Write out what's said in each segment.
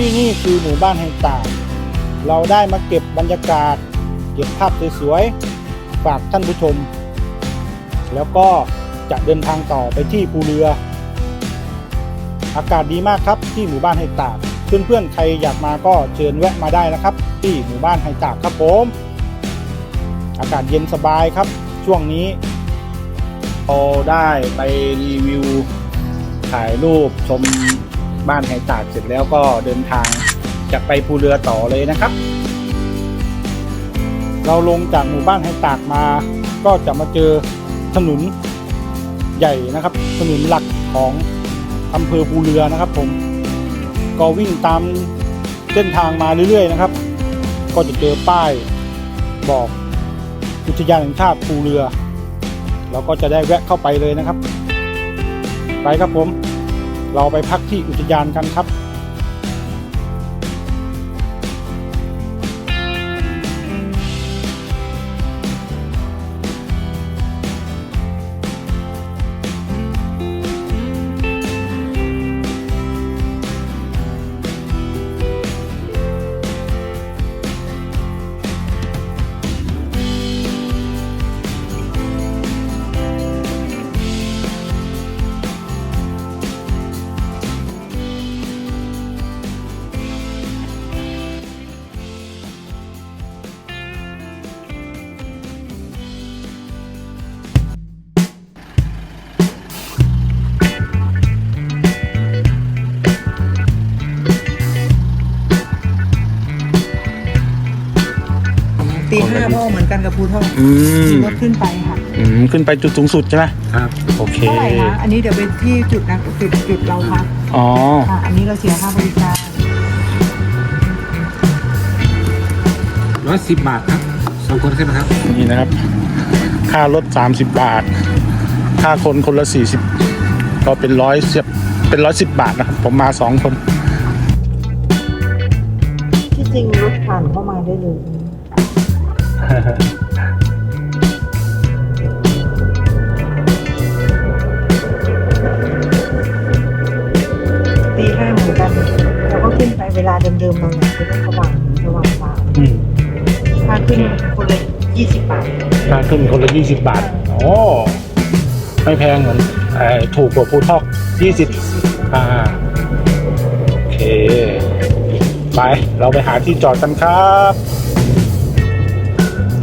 ที่นี่คือหมู่บ้านแห่งตากเราได้มาเก็บบรรยากาศ เก็บภาพสวยๆฝากท่านผู้ชม แล้วก็จะเดินทางต่อไปที่ภูเรือ อากาศดีมากครับที่หมู่บ้านไฮตากเพื่อนๆใครอยากมาก็เชิญแวะมาได้นะครับ ที่หมู่บ้านไฮตากครับผม อากาศเย็นสบายครับ ช่วงนี้เราได้ไปรีวิวถ่ายรูปชม บ้านไฮตากเสร็จแล้วก็เดินทางจะไปภูเรือต่อเลยนะครับ เราลงจากหมู่บ้านไฮตากมา ก็จะมาเจอถนนใหญ่นะครับ ถนนหลักของอำเภอภูเรือนะครับ ผมก็วิ่งตามเส้นทางมาเรื่อยๆนะครับ ก็จะเจอป้ายบอกอุทยานแห่งชาติภูเรือ เราก็จะได้แวะเข้าไปเลยนะครับ ไปครับผม เราไปพักที่อุทยานกันครับ ตีห้าพ่อเหมือนกันกับภูทอกอืมขี่รถขึ้นไปค่ะอืมขึ้นไปจุดสูงสุดใช่ไหมครับโอเคเท่าไหร่คะอันนี้เดี๋ยวไปที่จุดนะจุดจุดเราพักอ๋อค่ะอันนี้เราเสียค่าบริการร้อยสิบบาทครับสองคนใช่ไหมครับนี่นะครับ ค่ารถ30บาท ค่าคนคนละ40ก็เป็นร้อยเสียบเป็นร้อยสิบบาทนะครับผมมาสองคนที่จริงรถผ่านเข้ามาได้เลย ตีห้าเหมือนกันเราก็ขึ้นไปเวลาเดิมๆเราเนี่ยคือต้องสว่างสว่างฟ้าอืมค่าขึ้นคนละยี่สิบบาทค่าขึ้นคนละ20บาทโอ้ไม่แพงเหมือนเอ่อถูกกว่าภูทอก20อ่าโอเค ไป เราไปหาที่จอดกันครับอุ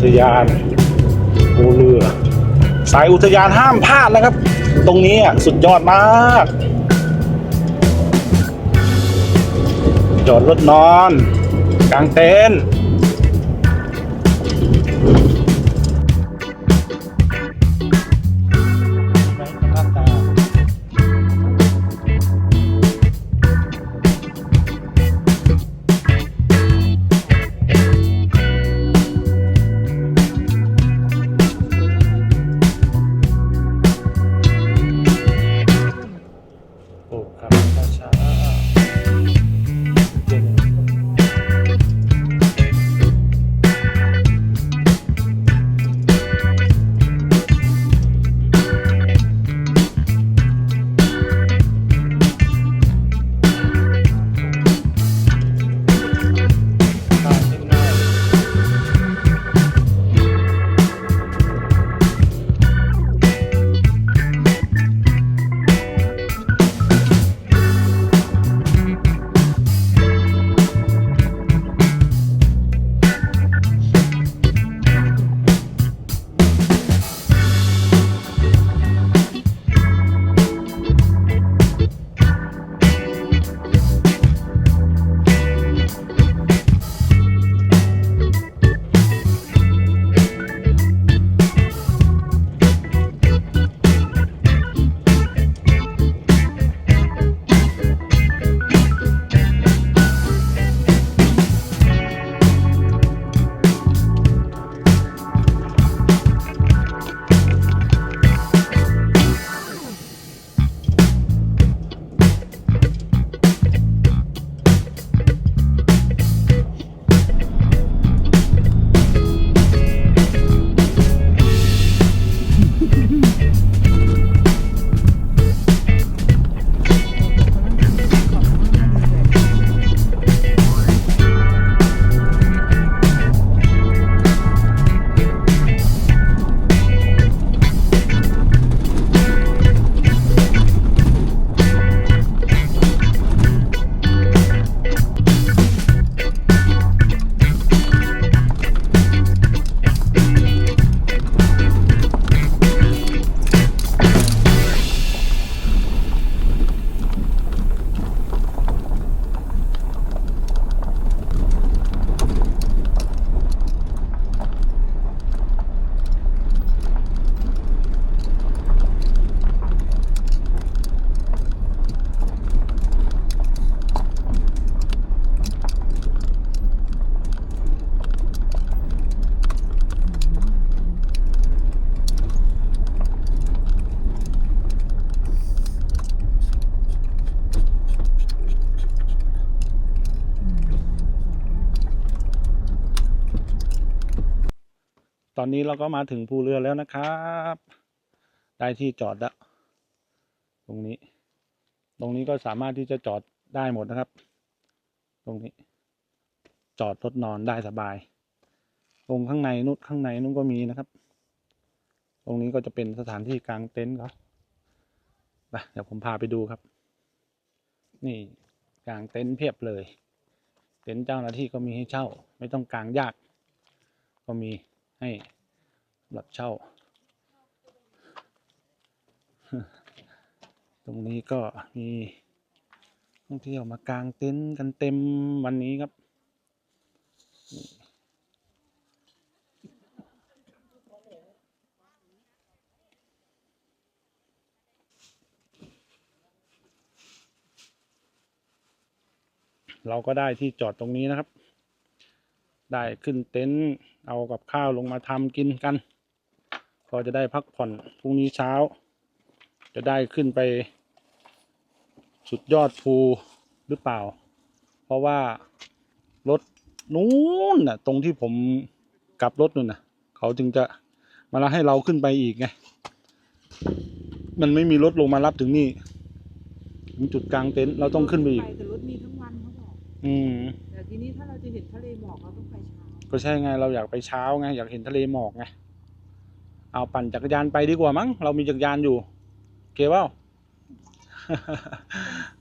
ทยานภูเรือ สายอุทยานห้ามพลาดนะครับ ตรงนี้อะสุดยอดมาก จอดรถนอน กลางเต็นท์ นี้เราก็มาถึงภูเรือแล้วนะครับ ได้ที่จอดแล้วตรงนี้ ตรงนี้ก็สามารถที่จะจอดได้หมดนะครับ ตรงนี้ จอดรถนอนได้สบาย ตรงข้างในนู้นข้างในนู้นก็มีนะครับ ตรงนี้ก็จะเป็นสถานที่กลางเต็นท์เขาไปเดี๋ยวผมพาไปดูครับ นี่กลางเต็นท์เพียบเลย เต็นท์เจ้าหน้าที่ก็มีให้เช่า ไม่ต้องกลางยาก ก็มีให้ สำหรับเช่า ตรงนี้ก็มีท่องเที่ยวมากางเต็นท์กันเต็มวันนี้ครับเราก็ได้ที่จอดตรงนี้นะครับ ได้ขึ้นเต็นท์เอากับข้าวลงมาทำกินกัน ก็จะได้พักผ่อนพรุ่งนี้เช้า จะได้ขึ้นไป สุดยอดภูหรือเปล่า เพราะว่ารถนู้นน่ะ ตรงที่ผมกลับรถนู่นน่ะ เขาจึงจะมาให้เราขึ้นไปอีกไง มันไม่มีรถลงมารับถึงนี่ ถึงจุดกลางเต็นท์เราต้องขึ้นไปอีกไปแต่รถมีทั้งวันเขาบอกอืม แต่ทีนี้ถ้าเราจะเห็นทะเลหมอกเราต้องไปเช้า ก็ใช่ไงเราอยากไปเช้าไงอยากเห็นทะเลหมอกไง เอาปั่นจักรยานไปดีกว่ามั้ง เรามีจักรยานอยู่โอเคเปล่า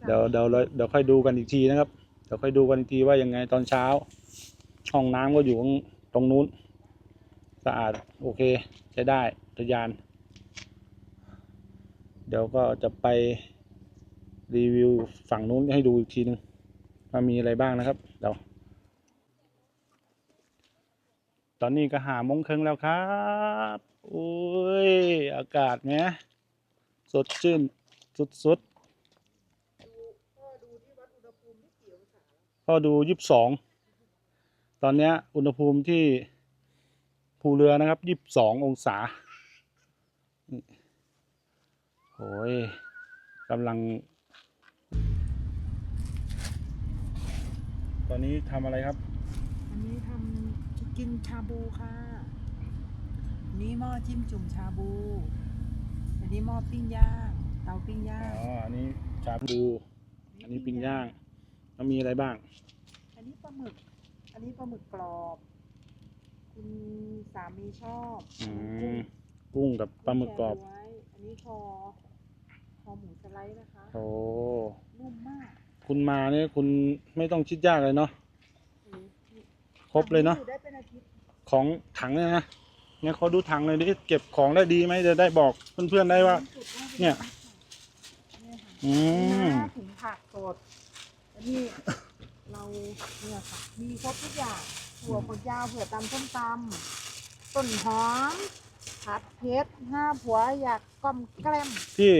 เดี๋ยวเดี๋ยวเราเดี๋ยวค่อยดูกันอีกทีนะครับ เดี๋ยวค่อยดูกันอีกทีว่ายังไงตอนเช้า ห้องน้ำก็อยู่ตรงตรงนู้น สะอาดโอเคใช้ได้จักรยาน เดี๋ยวก็จะไปรีวิวฝั่งนู้นให้ดูอีกทีนึงว่ามีอะไรบ้างนะครับ เดี๋ยวตอนนี้ก็หาโมงครึ่งแล้วครับ โอ้ย อากาศเนี้ยสดชื่น สุดๆก็ดูยี่สิบสอง ตอนเนี้ยอุณหภูมิที่ภูเรือนะครับยี่สิบสององศาโอ้ยกำลัง ตอนนี้ทำอะไรครับ อันนี้ทำกินชาบูค่ะ นนี้หม้อจิ้มจุ่มชาบู อันนี้หม้อปิ้งย่าง เตาปิ้งย่าอ๋งออันนี้ชาบู อันนี้ปิ้งย่าง แล้วมีอะไรบ้าง อันนี้ปลาหมึก อันนี้ปลาหมึกกรอบ คุณสามีชอบอืมกุ้งกับปลาหมึกกรอบ แชไว้อันนี้คอ คอหมูสไลด์นะคะ โอ้ นุ่มมากคุณมาเนี่ยคุณไม่ต้องคิดยากเลยเนาะเออครบเลยเนาะ อยู่ได้เป็นอาทิตย์ของถังเนี่ยนะ เนี่ยเขาดูถังเลยดิเก็บของได้ดีไหมจะได้บอกเพื่อนๆได้ว่า เนี่ยเนี่ยค่ะอืมน้ำถุงผักสดอันนี้เราเนี่ยค่ะมีครบทุกอย่างถั่วฝักยาวเผื่อตำส้มตำต้นหอมผัดเพชรห้าผัวอยากกล่อมแกล้มที่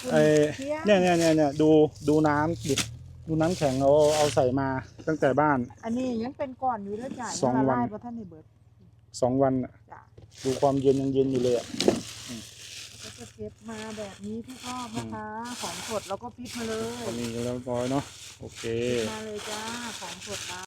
คุณไอ้เชียงเนี่ยเนี่ยเนี่ยเนี่ยดูดูน้ำดิดูน้ำแข็งเอาเอาใส่มาตั้งแต่บ้าน อันนี้ยังเป็นก่อนอยู่แล้วจ่ายสองวันเพราะท่านในเบิร์ด สองวันน่ะจ้ะดูความเย็นยังเย็นอยู่เลยอะก็จะเก็บมาแบบนี้ทุกรอบนะคะ ของสดเราก็ปิดมาเลยก็มีแล้วร้อยเนาะโอเคปิดมาเลยจ้าของสดนะ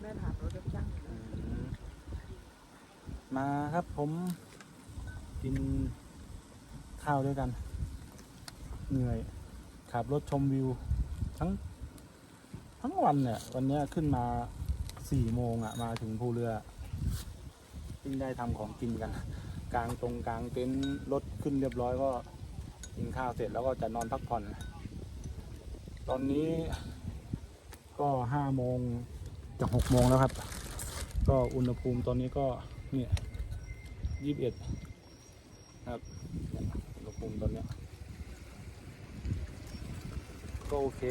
แม่ถามรถรับจ้างอยู่แล้ว มาครับผมกินข้าวด้วยกัน เหนื่อยขับรถชมวิว ทั้ง ทั้งวันเนี่ย วันนี้ขึ้นมาสี่โมงอะ มาถึงภูเรือเพิ่งได้ทำของกินกัน กลางตรงกลางเต็นท์รถขึ้นเรียบร้อยก็กินข้าวเสร็จแล้วก็จะนอนพักผ่อน ตอนนี้ก็ห้าโมงจะหกโมงแล้วครับ ก็อุณหภูมิตอนนี้ก็เนี่ยยี่สิบเอ็ด ครับเนี่ยอุณหภูมิตอนเนี้ยก็โอเค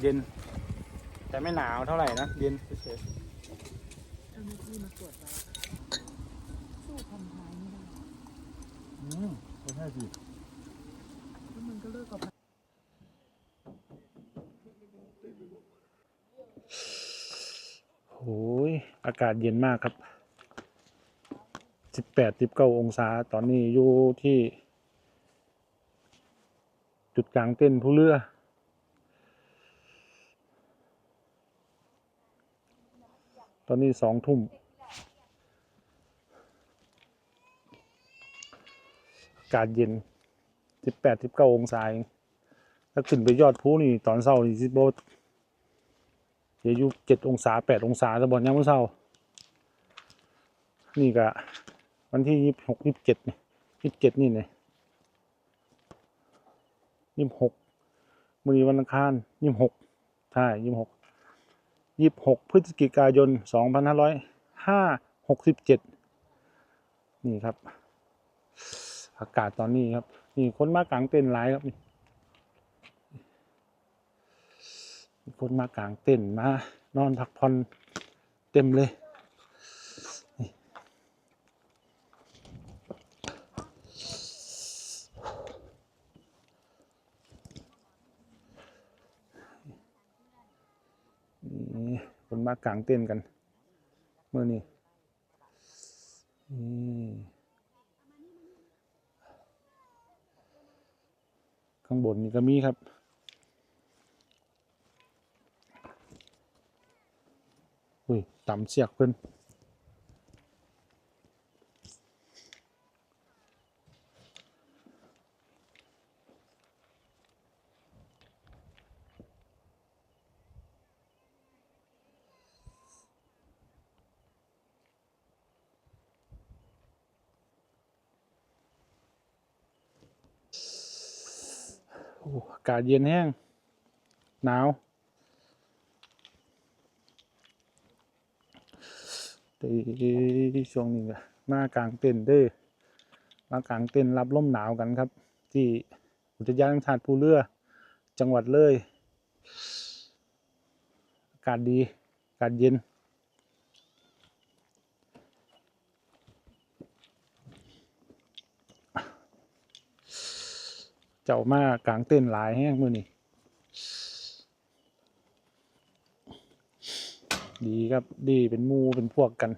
เย็น แต่ไม่หนาวเท่าไหร่นะ เย็นเฉยเจ้าหน้าที่มาตรวจไว้สู้ทำท้ายไม่ได้ๆอืมก็ใช่สิแล้วมันก็เลิกกับโอ้ยอากาศเย็นมากครับ สิบแปดสิบเก้าองศา ตอนนี้อยู่ที่ จุดกลางเต้นผู้เรือ ตอนนี้สองทุ่ม อากาศเย็นสิบแปดสิบเก้าองศาเองถ้าขึ้นไปยอดภูนี่ตอนเช้านี่สิบโบจะอยู่เจ็ดองศาแปดองศาตะบอนยังไม่เช้านี่ก็ วันที่ยี่สิบหกยี่สิบเจ็ดนี่ยี่เจ็ดนี่เนี่ยยี่สิบหกมือนี้วันอังคารยี่สิบหกใช่ยี่สิบหกยี่สิบหกพฤศจิกายนสองพันห้าร้อยห้าหกสิบเจ็ดนี่ครับ อากาศตอนนี้ครับ นี่คนมากลางเต้นท์หลายครับนี่คนมากลางเต้นท์มานอนพักผ่อนเต็มเลยนี่นี่คน มากลางเต้นกันเมื่อนี้ข้างบนนี่ก็มีครับอุ้ยต่ำเสียกเพิ่นากาศเย็นแห้ง หนาวช่วงนี้มากลางเต็นเด้อมากลางเต็นรับลมหนาวกันครับ ที่อุทยานแห่งชาติภูเรือ จังหวัดเลย อากาศดี อากาศเย็น เจ้ามากลางเต้นหลายแห้งมือนี่ดีครับดีเป็นมูเป็นพวกกัน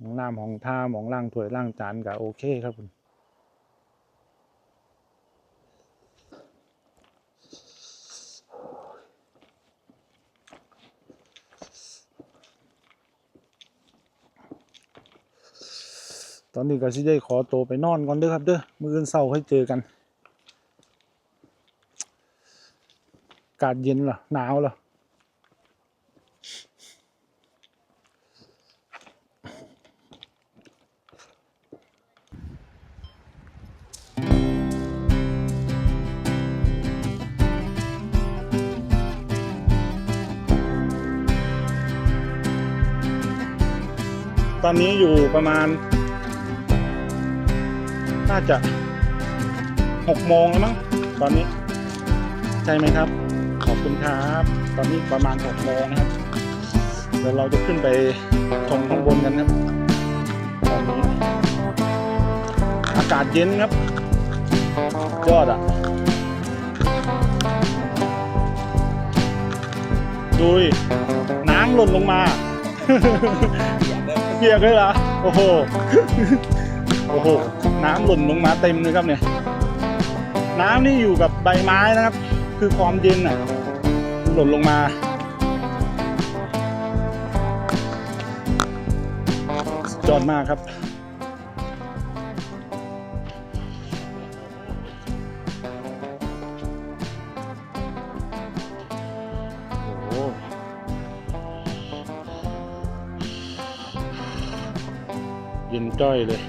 ของน้ำของท่าของล่างถ้วยล่างจานก็โอเคครับคุณ อนนี้ก็สิได้ขอตัวไปนอนก่อนเด้อครับเด้อมื้ออื่นเช้าให้เจอกันอากาศเย็นเหรอหนาวเหรอตอนนี้อยู่ประมาณ น่าจะหกโมงแล้วมั้งตอนนี้ ใช่ไหมครับ ขอบคุณครับ ตอนนี้ประมาณหกโมงนะครับเดี๋ยวเราจะขึ้นไปชมข้างบนกันครับตอนนี้อากาศเย็นครับ ยอดอะดูดิน้ำหล่นลงมาเปียกเลยเหรอโอ้โห น้ำหล่นลงมาเต็มเลยครับเนี่ย น้ำนี่อยู่กับใบไม้นะครับ คือความเย็นอะหล่นลงมาสุดยอดมากครับโอ้โหเย็นจ้อยเลย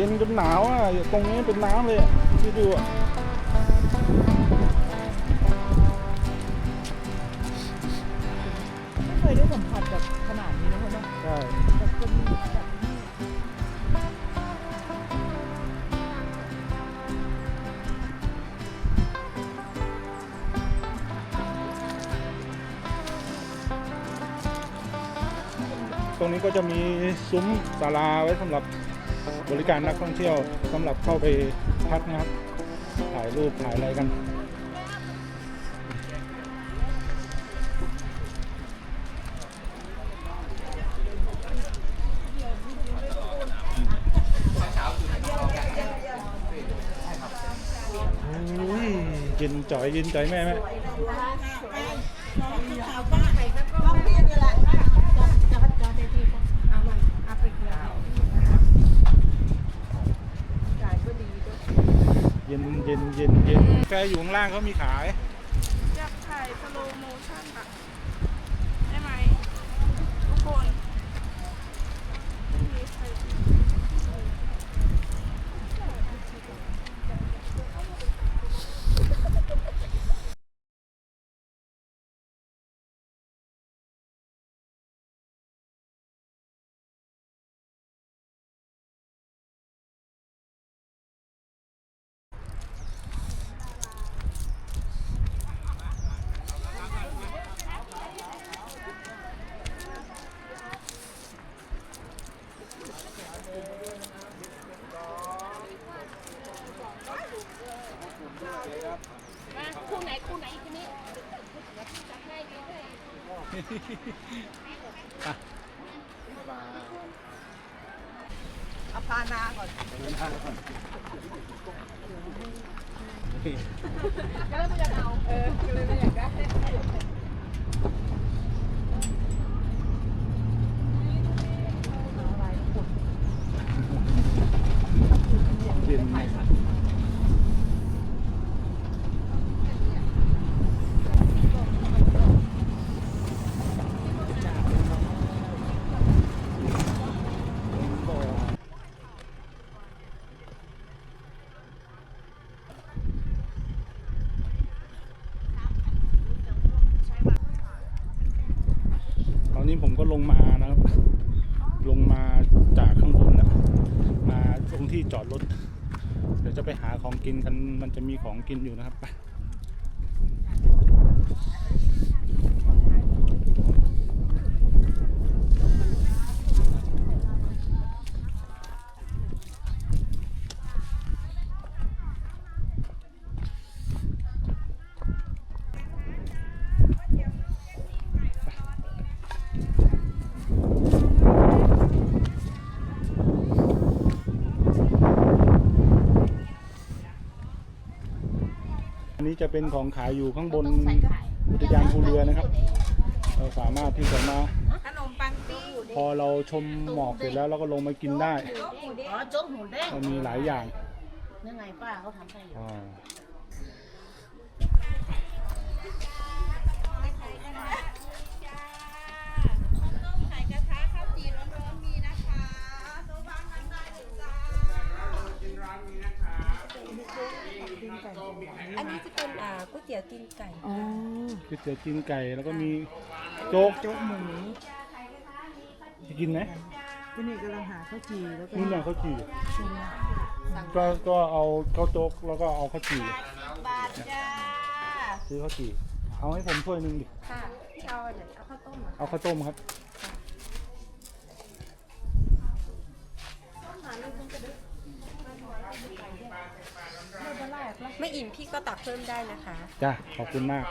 ย็นจนหนาวอะตรงนี้เป็นน้ำเลยอะที่ดูอะไม่เคยได้สัมผัสแบบขนาดนี้นะเพื่อนเนอะใช่แบบเป็นแบบนี้ตรงนี้ก็จะมีซุ้มศาลาไว้สำหรับ บริการนักท่องเที่ยวสำหรับเข้าไปพักนะครับถ่ายรูปถ่ายอะไรกันโอ้ยย็นจ่อยย็นจ่อยแม่แม่ เย็น เย็นเย็นเย็นกาแฟอยู่ข้างล่างเขามีขายอยากถ่ายสโลโมชั่นอะได้ไหม ทุกคนไม่มีใคร มาคู่ไหนคู่ไหนทีนี้จัดให้ดีให้ เอาพานาก่อนก็เลยไม่อยากเอาเออก็เลยไม่อยากได้ เย็นตอนนี้ผมก็ลงมานะครับ ลงมาจากข้างบนแล้ว มาตรงที่จ อดรถ เดี๋ยวจะไปหาของกินกัน มันจะมีของกินอยู่นะครับไป เป็นของขายอยู่ข้างบนอุทยานภูเรือนะครับ เราสามารถที่จะมา ขนมปังปิ้งพอเราชมหมอกเสร็จแล้วเราก็ลงมากินได้ อ๋อโจ๊กหมูเด้งมันมีหลายอย่างยังไงป้าเขาทำให้อยู่ อ่า ก๋วยเตี๋ยวกินไก่ แล้วก็มีโจ๊กโจ๊กหมูจะกินไหมที่นี่กำลังหาข้าวจีแล้วก็นี่เนี่ยข้าวจี่ก็ก็เอาข้าวโจ๊กแล้วก็เอาข้าวจี่บาทจ้าซื้อข้าวจี่เอาให้ผมถ้วยหนึ่งดิค่ะที่เอาอันไหนเอาข้าวต้มเหรอเอาข้าวต้มครับ ไม่อิ่มพี่ก็ตักเพิ่มได้นะคะ จ้าขอบคุณมาก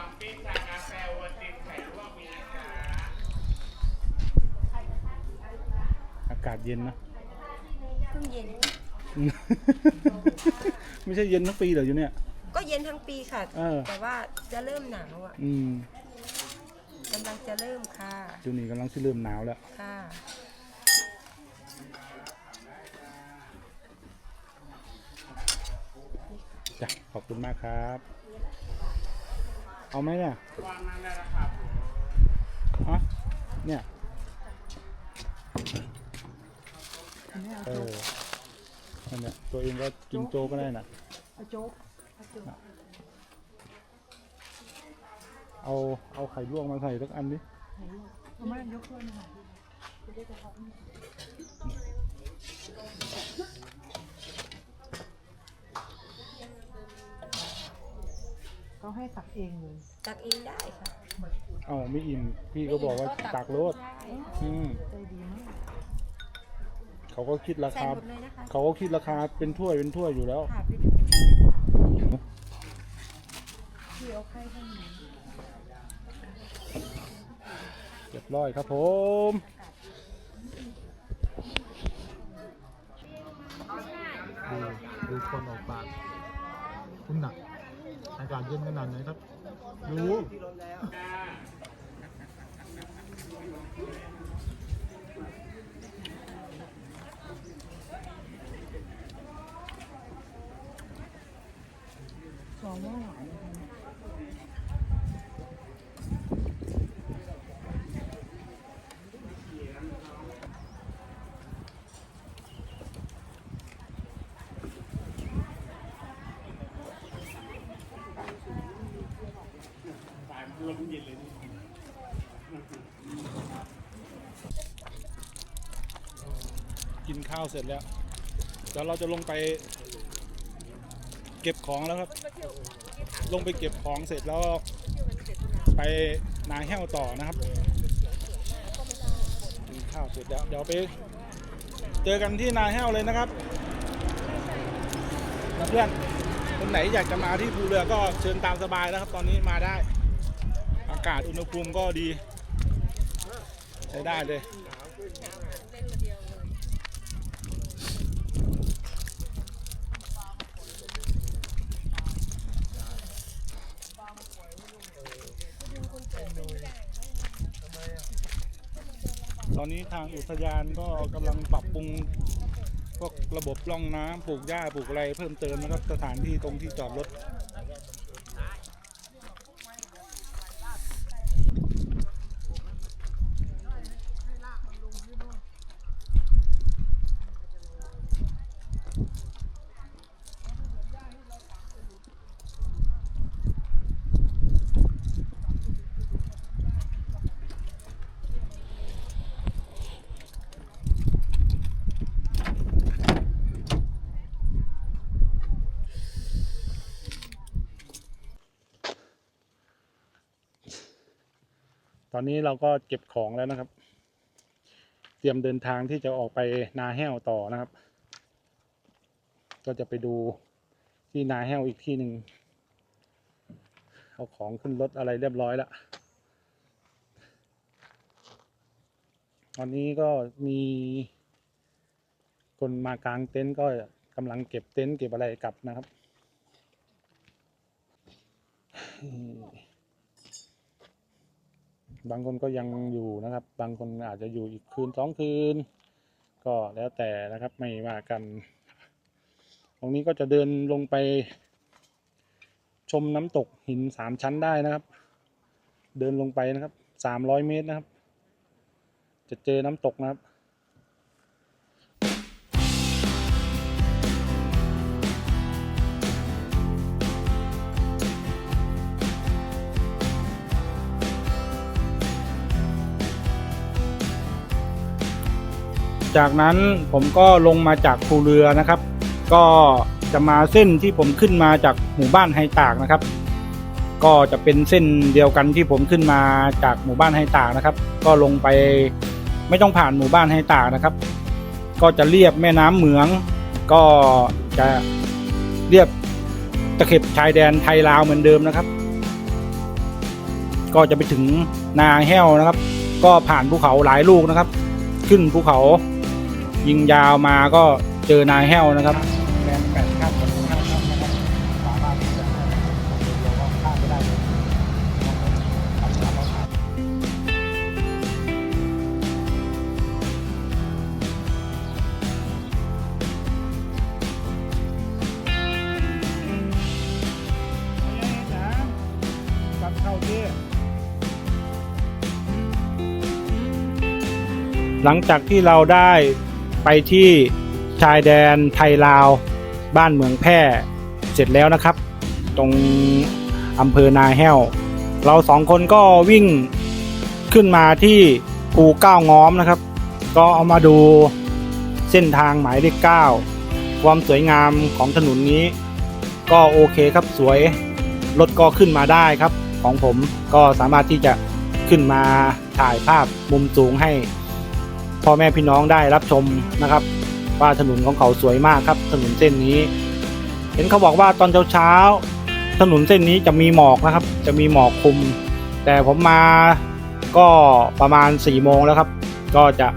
อากาศเย็นนะเพิ่งเย็น ไม่ใช่เย็นทั้งปีเหรออยู่เนี่ย ก็เย็นทั้งปีค่ะ เออ แต่ว่าจะเริ่มหนาวอะอืมกำลังจะเริ่มค่ะจูนี่กำลังสิเริ่มหนาวแล้ว ค่ะ จ้ะขอบคุณมากครับ เอาไหมเนี่ยฮะเนี่ยนนี้เอาเอโจ๊อกนั่นแหละตัวเองก็กินโจกก็ได้นะเอาโจ๊กเอาโจ๊กเอาเอาไข่ลวกมาใส่สักอันดิเอามายกถ้วยมาหน่อยเขาให้ตักเองเลยตักเองได้ค่ะเอาไม่อิ่มพี่ก็บอกว่าตักโลดใช่อืมใจดีมากเขาก็คิดราใส่คา หมดเลยนะคะเขาก็คิดราคาเป็นถ้วยเป็นถ้วยอยู่แล้ว ค่ะพี่พี่เอาไข่ข้างในเรียบร้อยครับผม ดูดูคนออกปากคุณหนัก อากาศเย็นขนาดไหนครับรู้สองว่าหวานเลยกินข้าวเสร็จแล้วเดี๋ยวเราจะลงไป เก็บของแล้วครับ ลงไปเก็บของเสร็จแล้ว ไปนาแห้วต่อนะครับกินข้าวเสร็จแล้วเดี๋ยวไป เจอกันที่นาแห้วเลยนะครับเพื่อนคนไหนอยากจะมาที่ภูเรือก็เชิญตามสบายนะครับ ตอนนี้มาได้ากาศอุณหภูมิก็ดี ใช้ได้เลยตอนนี้ทางอุทยานก็กำลังปรับปรุงพวกระบบร่องน้ำปลูกหญ้าปลูกอะไรเพิ่มเติมนะครับสถานที่ตรงที่จอดรถ อนนี้เราก็เก็บของแล้วนะครับ เตรียมเดินทางที่จะออกไปนาแห้วต่อนะครับ ก็จะไปดูที่นาแห้วอีกที่หนึ่งเอาของขึ้นรถอะไรเรียบร้อยแล้วตอนนี้ก็มีคนมากางเต็นท์ก็กำลังเก็บเต็นท์เก็บอะไรกลับนะครับ บางคนก็ยังอยู่นะครับ บางคนอาจจะอยู่อีกคืนสองคืน ก็แล้วแต่นะครับไม่ว่ากัน ตรงนี้ก็จะเดินลงไป ชมน้ำตกหินสามชั้นได้นะครับ เดินลงไปนะครับสามร้อยเมตรนะครับ จะเจอน้ำตกนะครับ จากนั้นผมก็ลงมาจากภูเรือนะครับ ก็จะมาเส้นที่ผมขึ้นมาจากหมู่บ้านไฮตากนะครับ ก็จะเป็นเส้นเดียวกันที่ผมขึ้นมาจากหมู่บ้านไฮตากนะครับ ก็ลงไปไม่ต้องผ่านหมู่บ้านไฮตากนะครับ ก็จะเรียบแม่น้ำเหมือง ก็จะเรียบตะเข็บชายแดนไทยลาวเหมือนเดิมนะครับ ก็จะไปถึงนาแห้วนะครับ ก็ผ่านภูเขาหลายลูกนะครับ ขึ้นภูเขา ยิงยาวมาก็เจอนายแห้วนะครับแรงแปดข้ามกับข้ามนะครับสามารถที่จะข้ามเดียวว่าข้ามไม่ได้เลยเข้าที่หลังจากที่เราได้ ไปที่ชายแดนไทยลาว บ้านเมืองแพร่เสร็จแล้วนะครับ ตรงอำเภอนาแห้ว เราสองคนก็วิ่งขึ้นมาที่ภูเก้าง้อมนะครับ ก็เอามาดูเส้นทางหมายเลขเก้าความสวยงามของถนนนี้ ก็โอเคครับสวยรถก็ขึ้นมาได้ครับ ของผมก็สามารถที่จะขึ้นมาถ่ายภาพมุมสูงให้ พ่อแม่พี่น้องได้รับชมนะครับ ว่าถนนของเขาสวยมากครับ ถนนเส้นนี้ เห็นเขาบอกว่าตอนเช้าๆถนนเส้นนี้จะมีหมอกนะครับ จะมีหมอกคลุม แต่ผมมาก็ประมาณ4ี่โมงแล้วครับ ก็จะ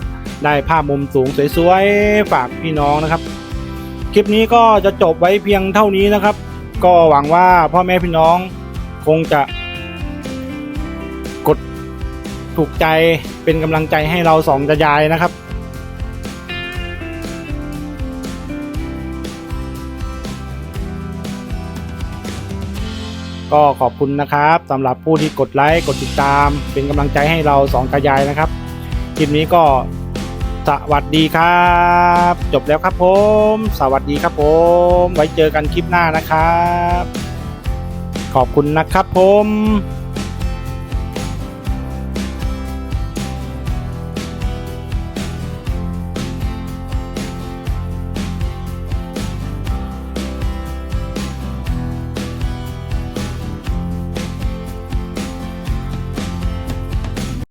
ได้ภาพมุมสูงสวยๆฝากพี่น้องนะครับ คลิปนี้ก็จะจบไว้เพียงเท่านี้นะครับ ก็หวังว่าพ่อแม่พี่น้องคงจะ ถูกใจเป็นกำลังใจให้เราสองจะยายนะครับ ก็ขอบคุณนะครับสำหรับผู้ที่กดไลค์กดติดตาม เป็นกำลังใจให้เราสองกระยายนะครับคลิปนี้ก็สวัสดีครับ จบแล้วครับผม สวัสดีครับผม ไว้เจอกันคลิปหน้านะครับ ขอบคุณนะครับผม